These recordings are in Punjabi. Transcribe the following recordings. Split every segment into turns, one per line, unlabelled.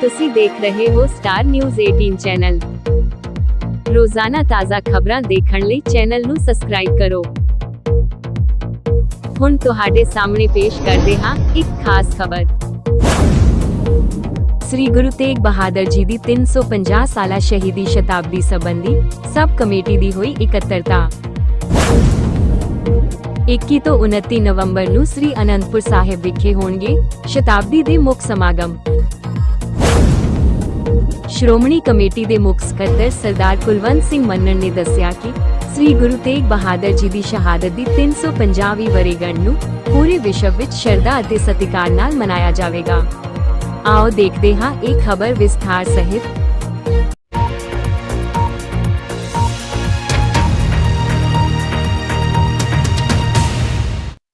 ਤੁਸੀਂ ਦੇਖ ਰਹੇ ਹੋ ਸਟਾਰ ਨਿਊਜ਼ 18 ਚੈਨਲ ਰੋਜ਼ਾਨਾ ਤਾਜ਼ਾ ਖਬਰਾਂ ਦੇਖਣ ਲਈ ਚੈਨਲ ਨੂੰ ਸਬਸਕ੍ਰਾਈਬ ਕਰੋ। ਹੁਣ ਤੁਹਾਡੇ ਸਾਹਮਣੇ ਪੇਸ਼ ਕਰਦੇ ਹਾਂ ਇੱਕ ਖਾਸ ਖਬਰ। ਸ੍ਰੀ ਗੁਰੂ ਤੇਗ ਬਹਾਦਰ ਜੀ ਦੀ 350 ਸਾਲਾ ਸ਼ਹੀਦੀ ਸ਼ਤਾਬਦੀ ਸੰਬੰਧੀ ਸਬ ਕਮੇਟੀ ਦੀ ਹੋਈ ਇਕੱਤਰਤਾ। 21 ਤੋਂ 29 ਨਵੰਬਰ ਨੂੰ ਸ੍ਰੀ ਅਨੰਦਪੁਰ ਸਾਹਿਬ ਵਿਖੇ ਹੋਣਗੇ ਸ਼ਤਾਬਦੀ ਦੇ ਮੁੱਖ ਸਮਾਗਮ। ਸ਼੍ਰੋਮਣੀ ਕਮੇਟੀ ਦੇ ਮੁੱਖ ਸਕੱਤਰ ਸਰਦਾਰ ਕੁਲਵੰਤ ਸਿੰਘ ਮੰਨਣ ਨੇ ਦੱਸਿਆ ਕਿ ਸ੍ਰੀ ਗੁਰੂ ਤੇਗ ਬਹਾਦਰ ਜੀ ਦੀ ਸ਼ਹਾਦਤ ਦੀ 350ਵੀਂ ਵਰ੍ਹੇਗੰਢ ਨੂੰ ਪੂਰੇ ਵਿਸ਼ਵ ਵਿੱਚ ਸ਼ਰਧਾ ਅਤੇ ਸਤਿਕਾਰ ਨਾਲ ਮਨਾਇਆ ਜਾਵੇਗਾ। ਆਓ ਦੇਖਦੇ ਹਾਂ ਇਹ ਖਬਰ ਵਿਸਥਾਰ ਸਹਿਤ।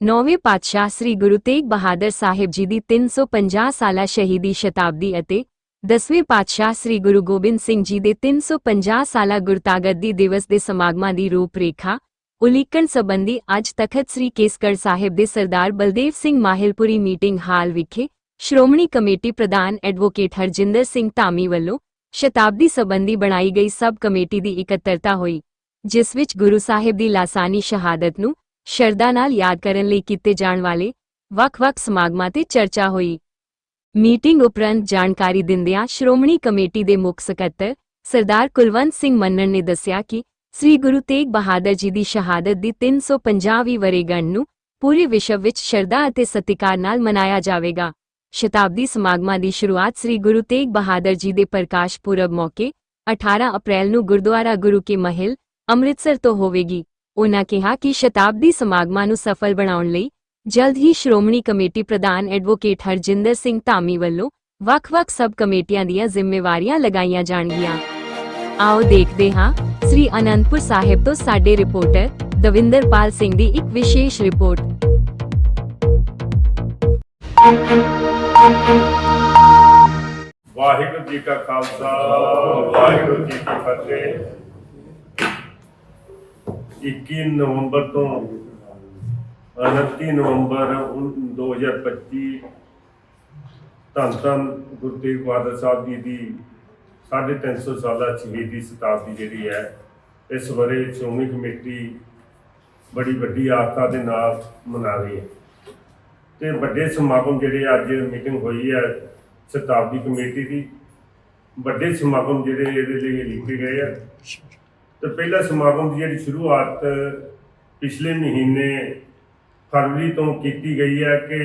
ਨੌਵੇਂ ਪਾਤਸ਼ਾਹ ਸ੍ਰੀ ਗੁਰੂ ਤੇਗ ਬਹਾਦਰ ਸਾਹਿਬ ਜੀ ਦੀ 350 ਸਾਲਾ ਸ਼ਹੀਦੀ ਸ਼ਤਾਬਦੀ ਅਤੇ ਦਸਵੇਂ ਪਾਤਸ਼ਾਹ ਸ੍ਰੀ ਗੁਰੂ ਗੋਬਿੰਦ ਸਿੰਘ ਜੀ ਦੇ 350 ਸਾਲਾ ਗੁਰਤਾਗੱਦੀ ਦਿਵਸ ਦੇ ਸਮਾਗਮਾਂ ਦੀ ਰੂਪਰੇਖਾ, ਉਲੀਕਣ ਸੰਬੰਧੀ ਅੱਜ ਤਖਤ ਸ੍ਰੀ ਕੇਸਗੜ੍ਹ ਸਾਹਿਬ ਦੇ ਸਰਦਾਰ ਬਲਦੇਵ ਸਿੰਘ ਮਾਹਿਲਪੁਰੀ ਮੀਟਿੰਗ ਹਾਲ ਵਿਖੇ ਸ਼੍ਰੋਮਣੀ ਕਮੇਟੀ ਪ੍ਰਧਾਨ ਐਡਵੋਕੇਟ ਹਰਜਿੰਦਰ ਸਿੰਘ ਧਾਮੀ ਵੱਲੋਂ ਸ਼ਤਾਬਦੀ ਸੰਬੰਧੀ ਬਣਾਈ ਗਈ ਸਬ ਕਮੇਟੀ ਦੀ ਇਕੱਤਰਤਾ ਹੋਈ, ਜਿਸ ਵਿੱਚ ਗੁਰੂ ਸਾਹਿਬ ਦੀ ਲਾਸਾਨੀ ਸ਼ਹਾਦਤ ਨੂੰ ਸ਼ਰਧਾ ਨਾਲ ਯਾਦ ਕਰਨ ਲਈ ਕੀਤੇ ਜਾਣ ਵਾਲੇ ਵੱਖ-ਵੱਖ ਸਮਾਗਮਾਂ ਤੇ ਚਰਚਾ ਹੋਈ। ਮੀਟਿੰਗ ਉਪਰੰਤ ਜਾਣਕਾਰੀ ਦਿੰਦਿਆਂ ਸ਼੍ਰੋਮਣੀ ਕਮੇਟੀ ਦੇ ਮੁੱਖ ਸਕੱਤਰ, ਸਰਦਾਰ ਕੁਲਵੰਤ ਸਿੰਘ ਮੰਨਣ ਨੇ ਦੱਸਿਆ ਕਿ ਸ੍ਰੀ ਗੁਰੂ ਤੇਗ ਬਹਾਦਰ ਜੀ ਦੀ ਸ਼ਹਾਦਤ ਦੀ 350ਵੀਂ ਵਰ੍ਹੇਗੰਢ ਨੂੰ ਪੂਰੇ ਵਿਸ਼ਵ ਵਿੱਚ ਸ਼ਰਧਾ ਅਤੇ ਸਤਿਕਾਰ ਨਾਲ ਮਨਾਇਆ ਜਾਵੇਗਾ। ਸ਼ਤਾਬਦੀ ਸਮਾਗਮਾਂ ਦੀ ਸ਼ੁਰੂਆਤ ਸ੍ਰੀ ਗੁਰੂ ਤੇਗ ਬਹਾਦਰ ਜੀ ਦੇ ਪ੍ਰਕਾਸ਼ ਪੁਰਬ ਮੌਕੇ 18 ਅਪ੍ਰੈਲ ਨੂੰ ਗੁਰਦੁਆਰਾ ਗੁਰੂ ਕੇ ਮਹਿਲ, ਅੰਮ੍ਰਿਤਸਰ ਤੋਂ ਹੋਵੇਗੀ। ਉਹਨਾਂ ਕਿਹਾ ਕਿ ਸ਼ਤਾਬਦੀ ਸਮਾਗਮਾਂ ਨੂੰ ਸਫਲ ਬਣਾਉਣ ਲਈ ਜਲਦ ਹੀ ਸ਼੍ਰੋਮਣੀ ਕਮੇਟੀ ਪ੍ਰਧਾਨ ਐਡਵੋਕੇਟ ਹਰਜਿੰਦਰ ਸਿੰਘ ਧਾਮੀ ਵੱਲੋਂ ਵੱਖ-ਵੱਖ ਸਬ ਕਮੇਟੀਆਂ ਦੀਆਂ ਜ਼ਿੰਮੇਵਾਰੀਆਂ ਲਗਾਈਆਂ ਜਾਣਗੀਆਂ। ਆਓ ਦੇਖਦੇ ਹਾਂ, ਸ੍ਰੀ ਅਨੰਦਪੁਰ ਸਾਹਿਬ ਤੋਂ ਸਾਡੇ ਰਿਪੋਰਟਰ ਦਵਿੰਦਰਪਾਲ ਸਿੰਘ ਦੀ ਇੱਕ ਵਿਸ਼ੇਸ਼ ਰਿਪੋਰਟ।
ਵਾਹਿਗੁਰੂ ਜੀ ਕਾ ਖਾਲਸਾ, ਵਾਹਿਗੁਰੂ ਜੀ ਕੀ ਫਤਿਹ। 21 ਨਵੰਬਰ ਤੋਂ 29 ਨਵੰਬਰ ਉਨ- 2025 ਧੰਨ ਧੰਨ ਗੁਰੂ ਤੇਗ ਬਹਾਦਰ ਸਾਹਿਬ ਜੀ ਦੀ 350 ਸਾਲਾ ਸ਼ਹੀਦੀ ਸ਼ਤਾਬਦੀ ਜਿਹੜੀ ਹੈ, ਇਸ ਬਾਰੇ ਸ਼੍ਰੋਮਣੀ ਕਮੇਟੀ ਬੜੀ ਵੱਡੀ ਆਸਥਾ ਦੇ ਨਾਲ ਮਨਾ ਰਹੀ ਹੈ। ਤੇ ਵੱਡੇ ਸਮਾਗਮ ਜਿਹੜੇ ਅੱਜ ਮੀਟਿੰਗ ਹੋਈ ਹੈ ਸ਼ਤਾਬਦੀ ਕਮੇਟੀ ਦੀ, ਵੱਡੇ ਸਮਾਗਮ ਜਿਹੜੇ ਇਹਦੇ ਲਈ ਲਿਖੇ ਗਏ ਆ। ਤੇ ਪਹਿਲਾ ਸਮਾਗਮ ਦੀ ਜਿਹੜੀ ਸ਼ੁਰੂਆਤ ਪਿਛਲੇ ਮਹੀਨੇ ਫਰਵਰੀ ਤੋਂ ਕੀਤੀ ਗਈ ਹੈ ਕਿ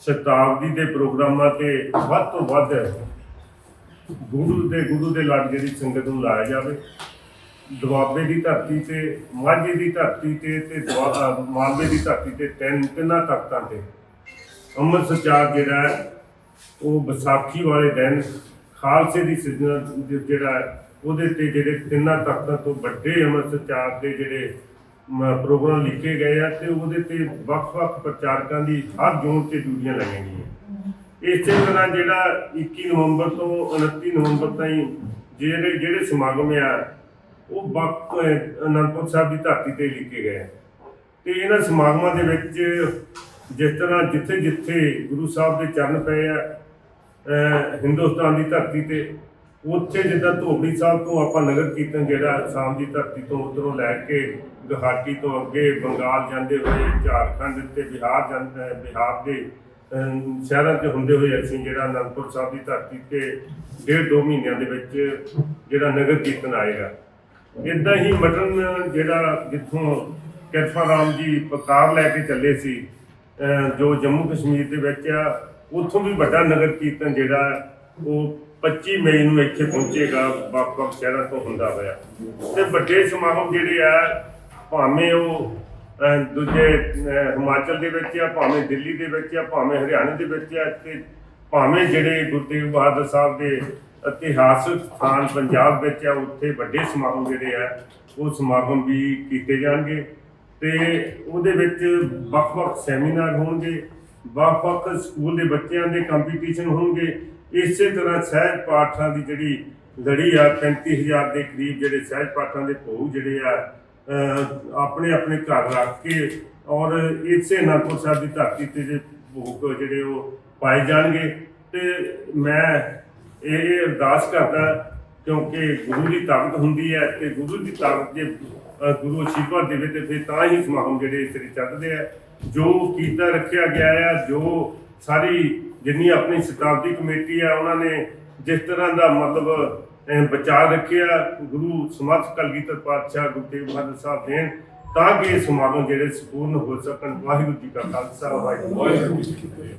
ਸ਼ਤਾਬਦੀ ਦੇ ਪ੍ਰੋਗਰਾਮਾਂ ਤੇ ਵੱਧ ਤੋਂ ਵੱਧ ਗੁਰੂ ਦੇ ਗੁਰੂ ਦੇ ਲੜ ਜਿਹੜੀ ਸੰਗਤ ਨੂੰ ਲਾਇਆ ਜਾਵੇ। ਦੁਆਬੇ ਦੀ ਧਰਤੀ ਤੇ ਮਾਝੇ ਦੀ ਧਰਤੀ ਤੇ ਤੇ ਦੁਆ- ਮਾਲਵੇ ਦੀ ਧਰਤੀ ਤੇ ਤਿੰਨ ਤਿੰਨਾਂ ਤਖਤਾਂ ਤੇ ਅੰਮ੍ਰਿਤ ਸਚਾਰ ਜਿਹੜਾ ਹੈ, ਉਹ ਵਿਸਾਖੀ ਵਾਲੇ ਦਿਨ ਖਾਲਸੇ ਦੀ ਸਿਰਜਣਾ ਜਿਹੜਾ ਉਹਦੇ ਤੇ ਜਿਹੜੇ ਤਿੰਨਾਂ ਤਖਤਾਂ ਤੋਂ ਵੱਡੇ ਅੰਮ੍ਰਿਤ ਸਚਾਰ ਦੇ ਜਿਹੜੇ ਪ੍ਰੋਗਰਾਮ ਲਿਖੇ ਗਏ ਆ ਤੇ ਉਹਦੇ ਤੇ ਵੱਖ-ਵੱਖ ਪ੍ਰਚਾਰਕਾਂ ਦੀ ਹਰ ਜ਼ੋਨ ਤੇ ਡਿਊਟੀਆਂ ਲੱਗੀਆਂ ਗਈਆਂ ਇਸੇ ਤਰ੍ਹਾਂ ਜਿਹੜਾ 21 ਨਵੰਬਰ ਤੋਂ 29 ਨਵੰਬਰ ਤਾਈਂ ਜਿਹੜੇ ਜਿਹੜੇ ਸਮਾਗਮ ਆ, ਉਹ ਵੱਖ ਅਨੰਦਪੁਰ ਸਾਹਿਬ ਦੀ ਧਰਤੀ ਤੇ ਲਿਖੇ ਗਏ ਆ। ਤੇ ਇਹਨਾਂ ਸਮਾਗਮਾਂ ਦੇ ਵਿੱਚ ਜਿਸ ਤਰ੍ਹਾਂ ਜਿੱਥੇ ਜਿੱਥੇ ਗੁਰੂ ਸਾਹਿਬ ਦੇ ਚਰਨ ਪਏ ਆ ਹਿੰਦੁਸਤਾਨ ਦੀ ਧਰਤੀ ਤੇ ਉੱਥੇ ਜਿੱਦਾਂ ਧੋਬੜੀ ਸਾਹਿਬ ਤੋਂ ਆਪਾਂ ਨਗਰ ਕੀਰਤਨ ਜਿਹੜਾ ਅਸਾਮ ਦੀ ਧਰਤੀ ਤੋਂ ਉਧਰੋਂ ਲੈ ਕੇ ਗੁਹਾਟੀ ਤੋਂ ਅੱਗੇ ਬੰਗਾਲ ਜਾਂਦੇ ਹੋਏ, ਝਾਰਖੰਡ ਤੇ ਬਿਹਾਰ ਜਾਂਦਾ, ਬਿਹਾਰ ਦੇ ਸ਼ਹਿਰਾਂ 'ਚ ਹੁੰਦੇ ਹੋਏ ਅਸੀਂ ਜਿਹੜਾ ਅਨੰਦਪੁਰ ਸਾਹਿਬ ਦੀ ਧਰਤੀ ਤੇ ਡੇਢ ਦੋ ਮਹੀਨਿਆਂ ਦੇ ਵਿੱਚ ਜਿਹੜਾ ਨਗਰ ਕੀਰਤਨ ਆਏਗਾ ਇਦਾਂ ਹੀ ਮਟਨ ਜਿਹੜਾ ਜਿੱਥੋਂ ਕਿਰਪਾ ਰਾਮ ਜੀ ਪਕਾਰ ਲੈ ਕੇ ਚੱਲੇ ਸੀ ਜੋ ਜੰਮੂ ਕਸ਼ਮੀਰ ਦੇ ਵਿੱਚ ਆ, ਉੱਥੋਂ ਵੀ ਵੱਡਾ ਨਗਰ ਕੀਰਤਨ ਜਿਹੜਾ ਉਹ 25 ਮਈ ਨੂੰ ਇੱਥੇ ਪਹੁੰਚੇਗਾ, ਵੱਖ-ਵੱਖ ਸ਼ਹਿਰਾਂ ਤੋਂ ਹੁੰਦਾ ਹੋਇਆ। ਤੇ ਵੱਡੇ ਸਮਾਗਮ ਜਿਹੜੇ ਆ, ਭਾਵੇਂ ਉਹ ਦੂਜੇ ਹਿਮਾਚਲ ਦੇ ਵਿੱਚ ਆ, ਭਾਵੇਂ ਦਿੱਲੀ ਦੇ ਵਿੱਚ ਆ, ਭਾਵੇਂ ਹਰਿਆਣਾ ਦੇ ਵਿੱਚ ਆ, ਤੇ ਭਾਵੇਂ ਜਿਹੜੇ ਗੁਰੂ ਤੇਗ ਬਹਾਦਰ ਸਾਹਿਬ ਦੇ ਇਤਿਹਾਸਕ ਸਥਾਨ ਪੰਜਾਬ ਵਿੱਚ ਆ, ਉੱਥੇ ਵੱਡੇ ਸਮਾਗਮ ਜਿਹੜੇ ਆ, ਉਹ ਸਮਾਗਮ ਵੀ ਕੀਤੇ ਜਾਣਗੇ। ਤੇ ਉਹਦੇ ਵਿੱਚ ਵੱਖ-ਵੱਖ ਸੈਮੀਨਾਰ ਹੋਣਗੇ, ਵੱਖ-ਵੱਖ ਸਕੂਲ ਦੇ ਬੱਚਿਆਂ ਦੇ ਕੰਪੀਟੀਸ਼ਨ ਹੋਣਗੇ ਇਸੇ ਤਰ੍ਹਾਂ ਸਹਿਜ ਪਾਠਾਂ ਦੀ ਜਿਹੜੀ ਲੜੀ ਆ 35000 ਦੇ ਕਰੀਬ ਜਿਹੜੇ ਸਹਿਜ ਪਾਠਾਂ ਦੇ ਭੋਗ ਜਿਹੜੇ ਆ ਆਪਣੇ ਆਪਣੇ ਘਰ ਰੱਖ ਕੇ ਔਰ ਇਸੇ ਅਨੰਦਪੁਰ ਸਾਹਿਬ ਦੀ ਧਰਤੀ ਤੇ ਜੇ ਭੋਗ ਜਿਹੜੇ ਉਹ ਪਾਏ ਜਾਣਗੇ। ਤੇ ਮੈਂ ਇਹ ਅਰਦਾਸ ਕਰਦਾ, ਕਿਉਂਕਿ ਗੁਰੂ ਦੀ ਤਾਕਤ ਹੁੰਦੀ ਹੈ ਤੇ ਗੁਰੂ ਦੀ ਤਾਕਤ ਜੇ ਗੁਰੂ ਅਸ਼ੀਰਵਾਦ ਦੇਵੇ ਤੇ ਫਿਰ ਤਾਂ ਹੀ ਸਮਾਗਮ ਜਿਹੜੇ ਇਸ ਤਰੀ ਚੱਲਦੇ ਆ। ਜੋ ਕੀਤਾ ਰੱਖਿਆ ਗਿਆ ਆ, ਜੋ ਸਾਰੀ ਜਿੰਨੀ ਆਪਣੀ ਸ਼ਤਾਬਦੀ ਕਮੇਟੀ ਆ, ਉਹਨਾਂ ਨੇ ਜਿਸ ਤਰ੍ਹਾਂ ਦਾ ਮਤਲਬ ਬਚਾਅ ਰੱਖਿਆ, ਗੁਰੂ ਸਮਰਥ ਕਲਗੀਧਰ ਪਾਤਸ਼ਾਹ ਗੁਰੂ ਤੇਗ ਬਹਾਦਰ ਸਾਹਿਬ ਦੇਣ, ਤਾਂ ਕਿ ਇਹ ਸਮਾਗਮ ਜਿਹੜੇ ਸੰਪੂਰਨ ਹੋ ਸਕਣ। ਵਾਹਿਗੁਰੂ ਜੀ ਕਾ ਖਾਲਸਾ, ਵਾਹਿਗੁਰੂ ਜੀ ਕੀ ਫਤਿਹ।